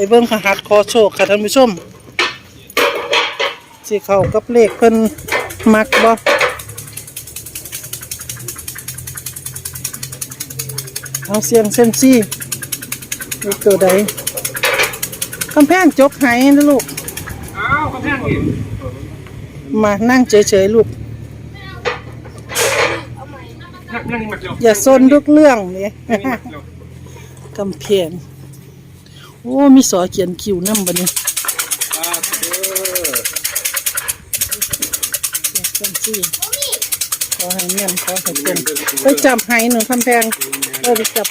ไปเบิ่งขหัดคอโชคค่ะท่านผู้ชมสิเข้ากับเลขเพิ่นมักบ่เอาเสียงเซยมซี่เลขตัวใดกำแพงจกไหนะลูกอ้าวกำแพงนี่มานั่งเฉยๆลูกนั่งนั่งนี่มาเร็วอย่าซนทุกเรื่องเลยนั่งนี่มาเร็วกำแพง โอ้มีสอเขียนคิวน้ำบัดนี้อ่าเออจังซี่ขอให้เมียนขอให้เป็นไปจับให้หนึ่งคำแพงเออไปจับ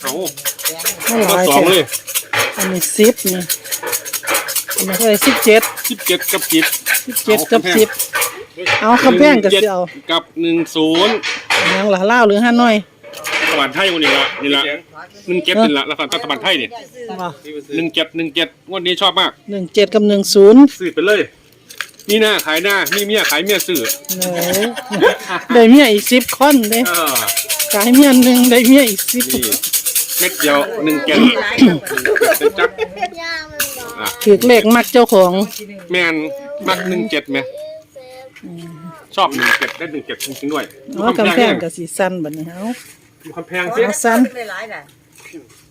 เอาไม่หเอาลายสองแต่เลยอันนี้สิบนี่อันนี้เท่าไหร่สิบเจ็ดสิบเจ็ดกับสิบสิบเจ็ดกับสิบเอาคำแพงกับเสียวกับหนึ่งศูนย์ ยังหล่าเล่าวหรือห้าน้อยตะวันไทยวันนี้ละนี่ละหนึ่งเจ็ดนี่ละแล้วก็ตะวันไทยนี่ว่าหนึ่งเจ็ดหนึ่งเจ็ดงวันนี้ชอบมากหนึ่งเจ็ดกับหนึ่งศูนย์ซื้อไปเลยนี่หน้าขายหน้ามีเมียขายเมียซื้อเนยได้เมียอีกสิบคนเด้เออขายเมียหนึ่งได้เมียอีกสิบนี่เม็ดเดียวหนึ่งเจ็ดเป็นจักอะถือเลขมักเจ้าของแมนมักหนึ่งเจ็ดไหม ชอบหนึ่งเจ็ดได้หนึ่งเจ็ดจริงๆด้วยเอากำแพงกับสีสั้นบัดนี้เอาดูกำแพงสิเอาสั้น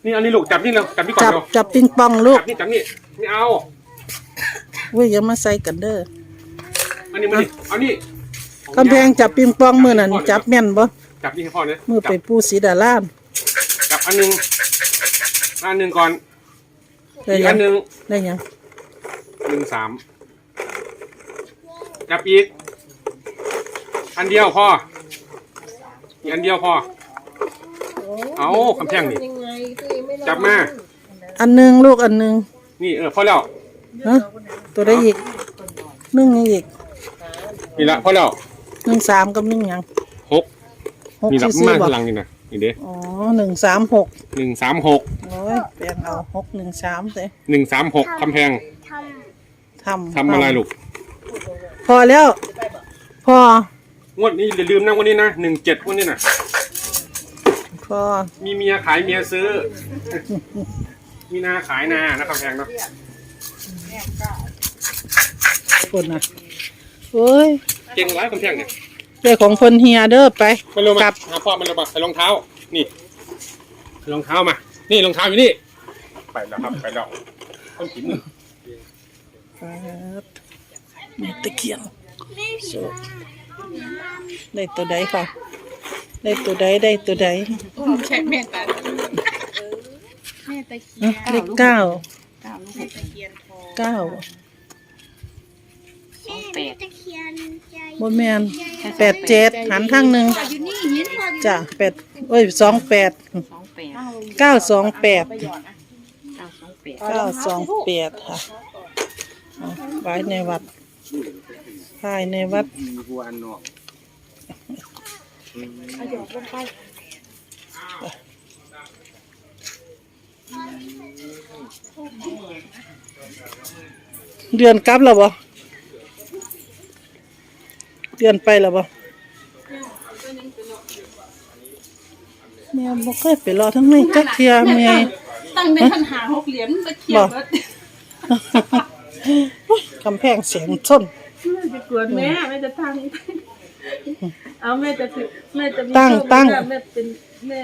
นี่อันนี้ลูกจับนี่เราจับนี่ก่อนจับเนาะจับปิงปองลูกจับนี่จับนี่ไม่เอา เว้ยอย่ามาใส่กันเด้ออันนี้มานี่เอานี่กำแพงจับปิงปองมือนั่นจับแม่นบ่จับนี่ให้พ่อเนี่ยมือไปจับปูสีดาล่ามจับอันหนึงอันหนึ่งก่อนได้อีกยัอังนหนึ่งได้ยังหนึ่งสามจับอีก อันเดียวพออีกอันเดียวพอ เอาคำแพงนี่จับมา อันหนึงลูกอันหนึงนี่เออพอแล้วฮะตัวได้อีกหนึ่งยังอีกนี่ละพอแล้วหนึ่งสามกับหนึ่งหยังหกหกนี่ละซื่มาอๆบ่ข้างหลังนี่นะนี่เด้อ๋อหนึ่งสามหกหนึ่งสามหกโอ้ยแปลงเอาหกหนึ่งสามเด้หนึ่งสามหกคำแพงทำทำอะไรลูก พอแล้ว พอ งวดนี้อย่าลืมนะงวันนี้นะหนึ่งเจ็ดวันนี้นะพอมีเมียขายเมียซื้อ มีนาขายนานะคำแพงเนาะคนนะโอ้ยเก่งร้ายคำแพงเนี่ยเรื่องของเพิ่นเฮียเด้อไปมาเร็วกมาลับหาพ่อมาเร็วมาใส่รองเท้า นี่ใส่รองเท้ามา นี่รองเท้าอยู่นี่ ไปแล้วครับไปแล้วต้องกินครับแม่ตะเคียนโชค ได้ตัวใดค่ะ ได้ตัวใดได้ตัวใดใช่แม่ตาแม่ตะเคียอะนเลขเก้าเก้าลูกตะเคียนทองเก้าสองแปดบนแมนแปดเจ็ดหันข้างหนึ่งจ้ะแปดเอ้ยสองแปดสองแปดเก้าสองแปดเก้าสองแปดเก้าสองแปดค่ะเอาไว้ในวัด ภายในวัดหัวอันนอกเดือนกลับแล้วบ่เดือนไปแล้วบ่แม่บ่เคยไปรอทั้งในจักเทียแม่ตั้งในปัญหาหกเหรียญตะเคียนวัดกำแพงเสียงส้นแม่ จะกวนแม่แม่จะทำเอาแม่จะถือแม่จะมีตั้งโชคตั้งลาภแม่เป็นแม่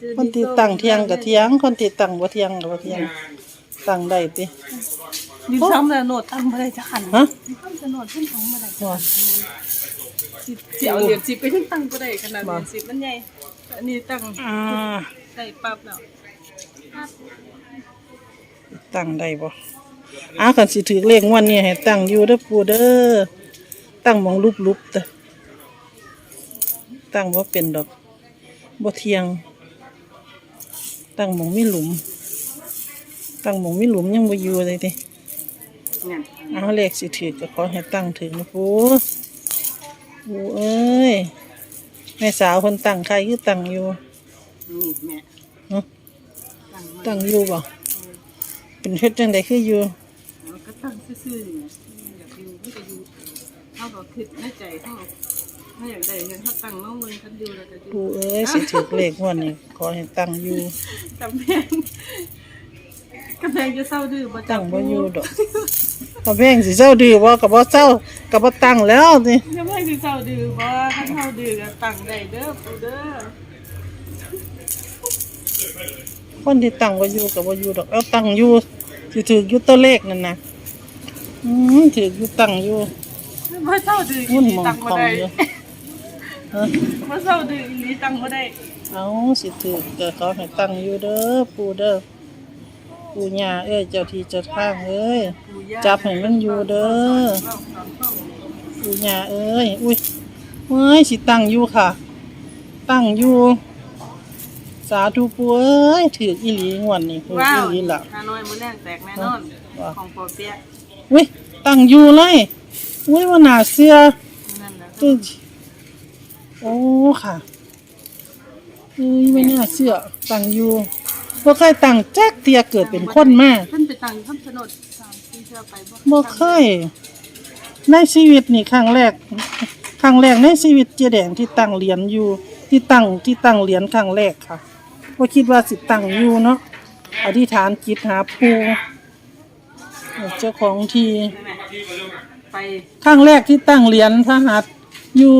จะมีคนที่ตั้งเที่ยงก็เที่ยง คนที่ตั้งบ่เที่ยงก็บ่เที่ยงตั้งได้ติยืนซ้ำเลยโหนดตั้งมาได้จะขันฮะตั้งจะโหนดขึ้นของมาได้ว่าสิบเสียวเหรียญสิบไปขึ้นตั้งก็ได้ขนาดเหรียญสิบมันใหญ่อันนี้ตั้งอ่าได้ปั๊บแล้วตั้งได้บ่ อ้าวคันสิถือเลขงวันนี้ให้ตั้งอยู่เด้อปู่เด้อตั้งหมองรูปๆเด้อตั้งบ่เป็นดอกบ่เที่ยง ตั้งหมองมีหลุม ตั้งหมองมีหลุมยังบ่อยู่เลยติเนี่ยเอาเลขสิถือก็ขอให้ตั้งถึงนะปู่ปู่เอ้ยแม่สาวคนตั้งใครคือตั้งอยู่นี่แม่ฮะตั้งมาตั้งอยู่บ่เป็นเฮ็ดจังไดคืออยู่ แล้วก็ตั้งซื่อๆเนี่ยอยากอยู่ไม่จะอยู่เท่ากับ คิดในใจเท่าไม่อยากได้เงินเขาตั้งน้องเมืองกันอยู่แล้วก็อยู่ปูเอ้ยสิถือเลขงวดนี้ขอให้ตั้งอยู่กำแพงกำแพงจะเศร้าดื้อบ่ตั้งบ่อยู่ดอกกระแพงสิเจ้าดื้อบ่ก็บ่เจ้าก็บ่ตั้งแล้วนี่กำแพงสิเศร้าดื้อบ่คันเฮาดื้อก็ตั้งได้เด้อปู่เด้อคนที่ตั้งบ่อยู่ก็บ่อยู่ดอกเอาตั้งอยู่สิถืออยู่ตัวเลขนั่นน่ะอืมถืออยู่ตั้งอยู่ บ่เศร้าดื้ออีมุ่นหลีมองตั้งคบ่อมได้อยู่ฮะบ่เศร้าดื้ออีหลีตั้งบ่ได้เอาสิถือก็ขอให้ตั้งอยู่เด้อปู่เด้อปู่ย่าเอ้ยเจ้าที่เจ้าทางเอ้ย ปู่ย่าจับให้มันอยู่เด้อเว้าตามฟังปู่ย่าเอ้ย อุ้ยเอ้ยสิตั้งอยู่ค่ะ ตั้งอยู่ สาธุปู่เอ้ยถืออีหลีงวดนี้ถือว้าอีวหลีล่ะ ฮานอยมื้อแรงแตกแน่นอน ว้าว ของปอเปียะอุ้ยตั้งอยู่เลย อุ้ยว่าน่าเชื่อนั่นน่ะตึ้งโอ้ค่ะอุ้ยไม่น่าเชื่อตั้งอยู่บ่เคยตั้งแจ๊กเตียเกิดเป็นคนมาเพิ่นไปตั้งคำชะโนด3ที่เชื่อไปบ่บ่เคย ในชีวิตนี่ครั้งแรก ครั้งแรกในชีวิตเจแดงที่ตั้งเหรียญอยู่ ที่ตั้งที่ตั้งเหรียญครั้งแรกค่ะบ่คิดว่าสิตั้งอยู่เนาะอธิษฐานจิตหาปู่เจ้าของที่ ไปครั้งแรกที่ตั้งเหรียญพระหัตถ์อยู่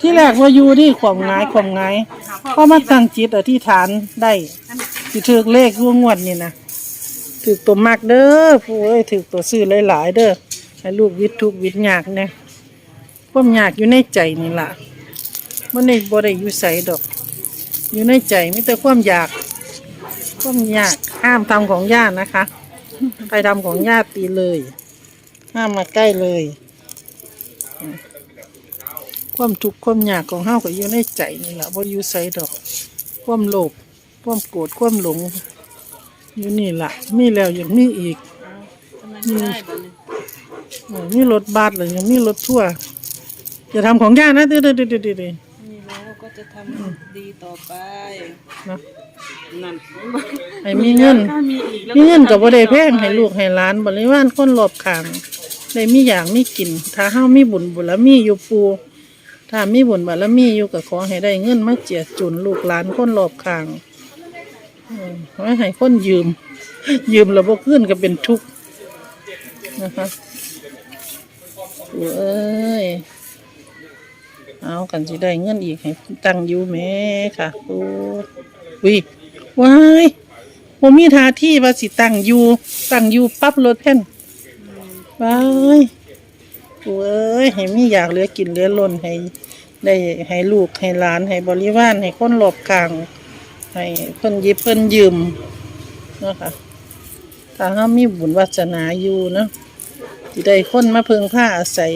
ที่แรกว่าอยู่ที่ความงายความงายหาพอมาตั้งจิตอธิษฐานได้สิถือเลขร่วงวดนี่นะถือตัวมากเด้อผู้เอ้ยถือตัวซื้อหลายๆเด้อให้ลูกวิทย์ทุกข์วิทย์ยากเนี่ยความยากอยู่ในใจนี่ล่ะมันในบ่ได้อยู่ใสดอก อยู่ในใจมีแต่ความอยาก ความอยากห้ามทำของญาตินะคะใครทำของญาติตีเลย ห้ามมาใกล้เลยอืมความทุกข์ความยากของเฮาก็อยู่ในใจนี่แหละบ่อยู่ไสดอก ความโลภความโกรธความหลง อยู่นี่ล่ะมีแล้วยังมีอีกทำไมไม่ได้บัดนี้เออมีรถบัสเลยยังมีรถทั่วร์อย่าทำของญาตินะเด้อเด้อเด้อเด้อเด้อเด้อมีแล้วก็จะทำดีต่อไปนะนั่นให้มีเงินถ้ามีอีกแล้วมีเงินก็บ่ได้แพงจะทำให้ลูกให้หลานบริวารคนรอบข้าง ได้มีอย่างมีกิน ถ้าเฮามีบุญบุญมีอยู่ปูถ้ามีบุญบารมีอยู่ก็ขอให้ได้เงินมาเจียจุนลูกหลานคนรอบข้างเออไว้ให้คนยืม ยืมแล้วบ่คืนก็เป็นทุกข์นะคะเอ้ยเอากันสิได้เงินอีกให้ตั้งอยู่แม่ค่ะปูวิว้ายบ่มีท่าที่ว่าสิตั้งอยู่ตั้งอยู่ปั๊บรถแผ่น ไปโอ้ยให้มีอยากเหลือกินเหลือล้นให้ได้ให้ลูกให้หลานให้บริวารให้คนรอบข้างให้เพิ่นหยิบเพิ่นยืมเนาะค่ะถ้าเฮามีบุญวาสนาอยู่เนาะสิได้คนมาเพิ่งผ้าอาศัย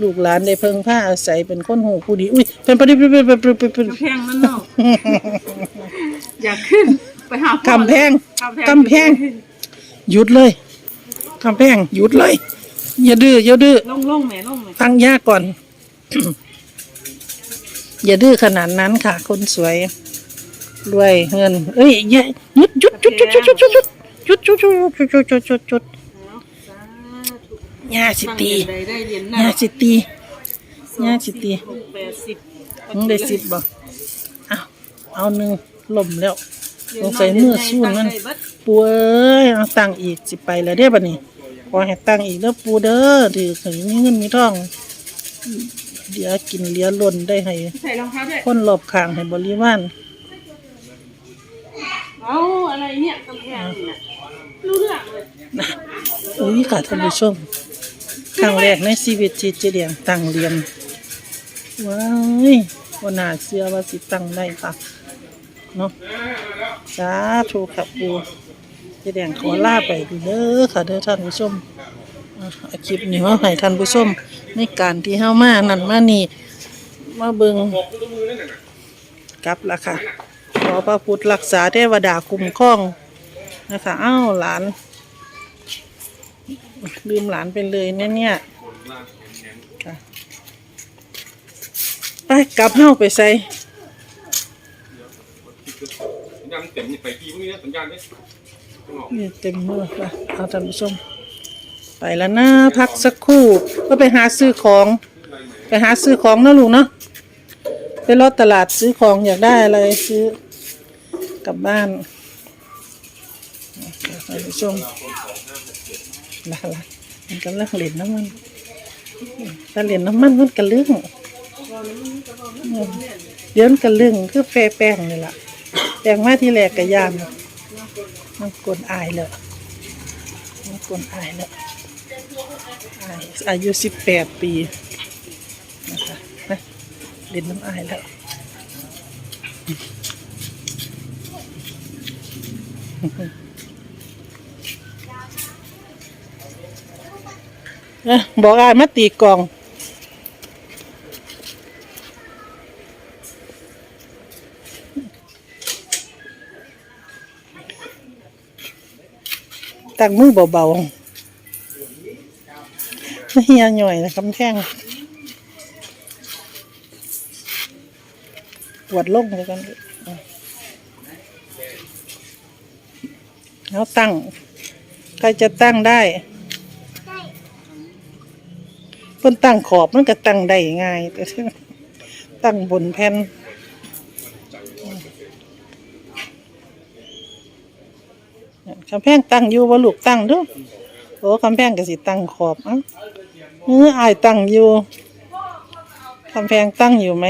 ลูกหลานได้เพิ่งผ้าอาศัยเป็นคนหูผู้ดีอุ้ยเป็นประเด็นเป็นเป็นเป็นเป็นเป็นกำแพงนั่นเนาะอยากขึ้นไปหาพ่อกำแพงกำแพงกำแพงหยุดเลย กำแพงหยุดเลย อย่าดื้ออย่าดื้อลงลงแหม่ลงแหม่ตั้งยากก่อน อย่าดื้อขนาดนั้นค่ะ คนสวยรวยเงิน เอ้ยอย่าหยุดหยุดหยุดหยุดหยุดหยุดหยุดหยุดหยุดหยุดหยุดหยุดหยุดหยุดหยุดหยุดเอาสาธุยาสิตีตั้งใจได้เหรียญหยาน้าสิตียาสิตีหกแปดสิบมึงได้สิบบ่เอาเอาหนึ่งล่มแล้วสงสัยมือสู้นั่นปูเอ้ยเอาตังค์อีกสิไปแล้วเด้อบัดนี้ ขอให้ตังค์อีกเด้อปูเด้อถือถึงมีเงินมีทองเดี๋ยวกินเหลียล้นได้ให้ใส่รองเท้าด้วยคนรอบข้างให้บริวารเอาอะไรเนี่ยกำแพงเนี่ยรู้เรื่องเลยนะอุ้ยค่ะท่านผู้ชมครั้งแรกในชีวิตที่เจเดียงตั้งเรียนว้ายว่าน่าเชื่อว่าสิตั้งได้ค่ะเนาะสาธุค่ะปู เจเดียงขอลาไปเด้อค่ะเด้อท่านผู้ชมอะคลิปนี้มาให้ท่านผู้ชมในการที่เฮามานั่นมานี่มาเบิงกลับละค่ะขอพระพุทธรักษาเทวดาคุ้มครองนะคะอ้าวหลาน ลืมหลานไปเลยเนี่ยเนี่ยไปกลับเฮาไปใส่สัญญาณเต็มไปกี่พวกนี้สัญญาณนี่ข้ นี่เต็มมือค่ะเอาท่านผู้ชมไปแล้วนะพักสักครู่ก็ไปหาซื้อของ ไปหาซื้อของนะลูกเนาะไปรถตลาดซื้อของอยากได้อะไรซื้อกลับบ้านไปชมละละมันกำลังเล่นน้ำมันถ้าเล่นน้ำมันมันกระลึงเดี๋ยวมันกระลึงคือแฟแป้งนี่แหละแป้งมาที่แรกกระยาน มันกลนอายเลยมันกลนอายเลยอายอายุสิบแปดปีนะคะนะเล่นน้ำอายแล้วเอ้อบอกอายมาตีกลอง ตั้งมือเบาๆเฮียหน่อยนะคำแท่งปวดลงเลยกันเอาตั้ง ใครจะตั้งได้เพิ่นตั้งขอบมันก็ตั้งได้ง่ายแต่ตั้งบนแผ่นำแพงตั้งอยู่ว่าลูกตั้งเดูโอ้คำแพงก็สิตั้งขอบเอ้าเอออายตั้งอยู่คำแพงตั้งอยู่ไหม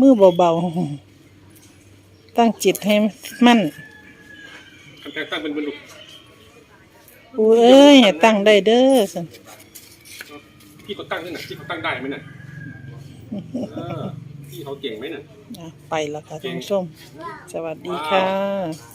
มือเบาๆตั้งจิตให้มั่นคำแพงตั้งเป็นบรรลุปูเอ้ยให้ตั้งได้เด้อสันพี่เขาตั้งที่ไหนพี่เขาตั้งได้ไหมน่ะเออพี่เขาเก่งไหมน่ะ อะไปแล้วค่ะท่านผู้ชม สวัสดีค่ะ